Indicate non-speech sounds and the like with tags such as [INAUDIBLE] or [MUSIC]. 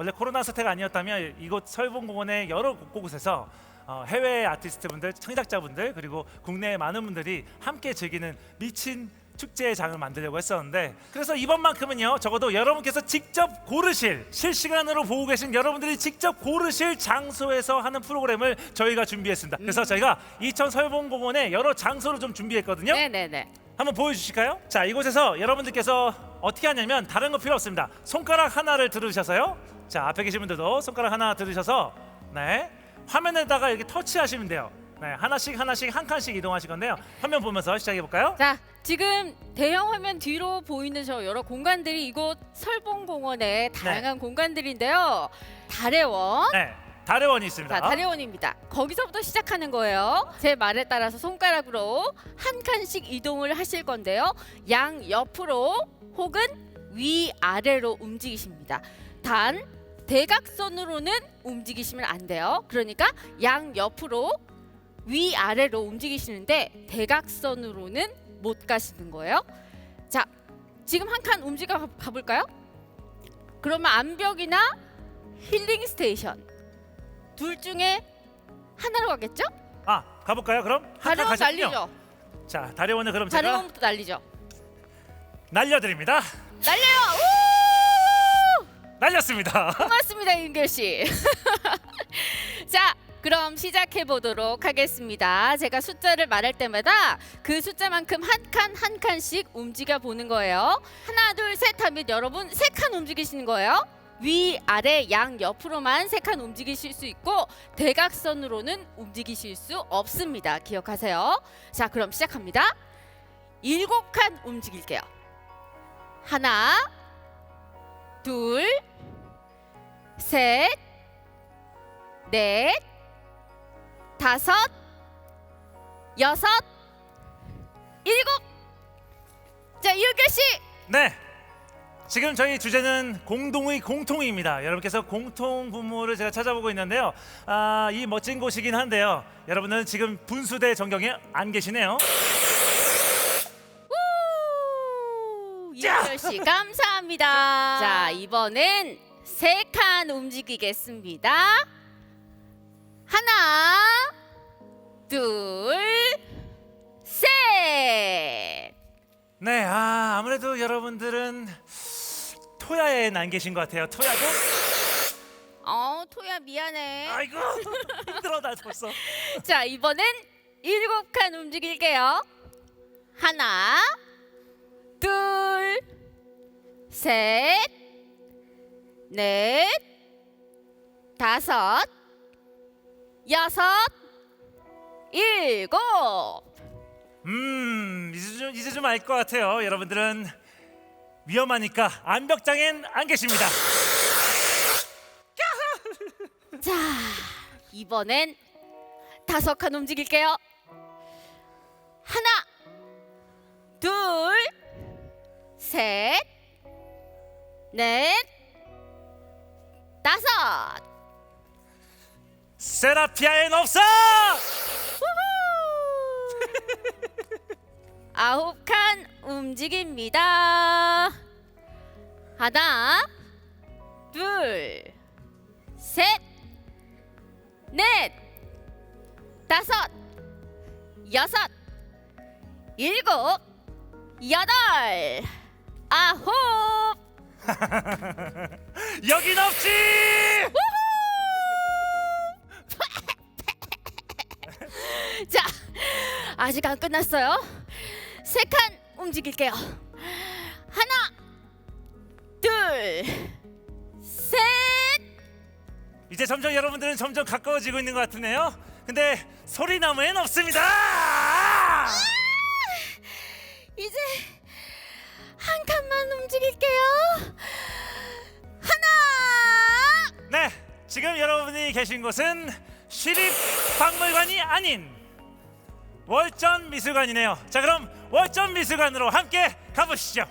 원래 코로나 사태가 아니었다면 이곳 설봉공원의 여러 곳곳에서 어, 해외 아티스트분들, 창작자분들 그리고 국내의 많은 분들이 함께 즐기는 미친 축제의 장을 만들려고 했었는데 그래서 이번만큼은요 적어도 여러분께서 직접 고르실 실시간으로 보고 계신 여러분들이 직접 고르실 장소에서 하는 프로그램을 저희가 준비했습니다. 그래서 저희가 이천 설봉공원의 여러 장소를 좀 준비했거든요. 네네네. 한번 보여주실까요? 자 이곳에서 여러분들께서 어떻게 하냐면 다른 거 필요 없습니다. 손가락 하나를 들으셔서요. 자 앞에 계신 분들도 손가락 하나 들으셔서 네 화면에다가 이렇게 터치하시면 돼요. 네 하나씩 하나씩 한 칸씩 이동하실 건데요. 화면 보면서 시작해 볼까요? 자, 지금 대형 화면 뒤로 보이는 저 여러 공간들이 이곳 설봉공원의 다양한 공간들인데요. 달의원. 네 달의 원이 있습니다. 자, 달의원입니다. 거기서부터 시작하는 거예요. 제 말에 따라서 손가락으로 한 칸씩 이동을 하실 건데요. 양 옆으로 혹은 위 아래로 움직이십니다. 단 대각선으로는 움직이시면 안 돼요. 그러니까 양 옆으로 위 아래로 움직이시는데 대각선으로는 못 가시는 거예요. 자, 지금 한 칸 움직여 가- 가볼까요? 그러면 암벽이나 힐링 스테이션 둘 중에 하나로 가겠죠? 아 가볼까요? 그럼 한칸 가셨군요. 날리죠. 자 원은 그럼 제가 다리원부터 날리죠. 날려드립니다. 날려요. 날렸습니다. 우! 고맙습니다, 윤결 씨. [LAUGHS] 자, 그럼 시작해 보도록 하겠습니다. 제가 숫자를 말할 때마다 그 숫자만큼 한 칸 한 칸씩 움직여 보는 거예요. 하나, 둘, 셋 하면 여러분 세 칸 움직이시는 거예요. 위, 아래, 양 옆으로만 세 칸 움직이실 수 있고 대각선으로는 움직이실 수 없습니다. 기억하세요. 자, 그럼 시작합니다. 일곱 칸 움직일게요. 하나, 둘, 셋, 넷, 다섯, 여섯, 일곱. 자, 이은결 씨. 네. 지금 저희 주제는 공동의 공통입니다. 여러분께서 공통 분모를 제가 찾아보고 있는데요. 아, 이 멋진 곳이긴 한데요. 여러분은 지금 분수대 전경에 안 계시네요. 이은결 씨 감사합니다. 자, 이번엔 세 칸 움직이겠습니다. 하나, 둘, 셋. 네, 아, 아무래도 여러분들은 토야에 안 계신 것 같아요. 토야도? 어, 토야 미안해. 아이고 힘들어 나 벌써. [LAUGHS] 자 이번엔 일곱 칸 움직일게요. 하나, 셋, 넷, 다섯, 여섯, 일곱. 음, 이제 좀 이제 좀 알 것 같아요. 여러분들은 위험하니까 암벽장엔 안 계십니다. [LAUGHS] 자 이번엔 다섯 칸 움직일게요. 하나, 둘, 셋, 넷, 다섯. 세라피아엔 없어! [LAUGHS] 아홉 칸 움직입니다. 하나, 둘, 셋, 넷, 다섯, 여섯, 일곱, 여덟, 아홉. [LAUGHS] 여긴 없지! 자, 아직 안 끝났어요. 세 칸 움직일게요. 하나, 둘, 셋. 이제 점점 여러분들은 점점 가까워지고 있는 것 같으네요. 근데 소리나무엔 없습니다. 지금 여러분이 계신 곳은 시립 박물관이 아닌 월전 미술관이네요. 자, 그럼 월전 미술관으로 함께 가보시죠.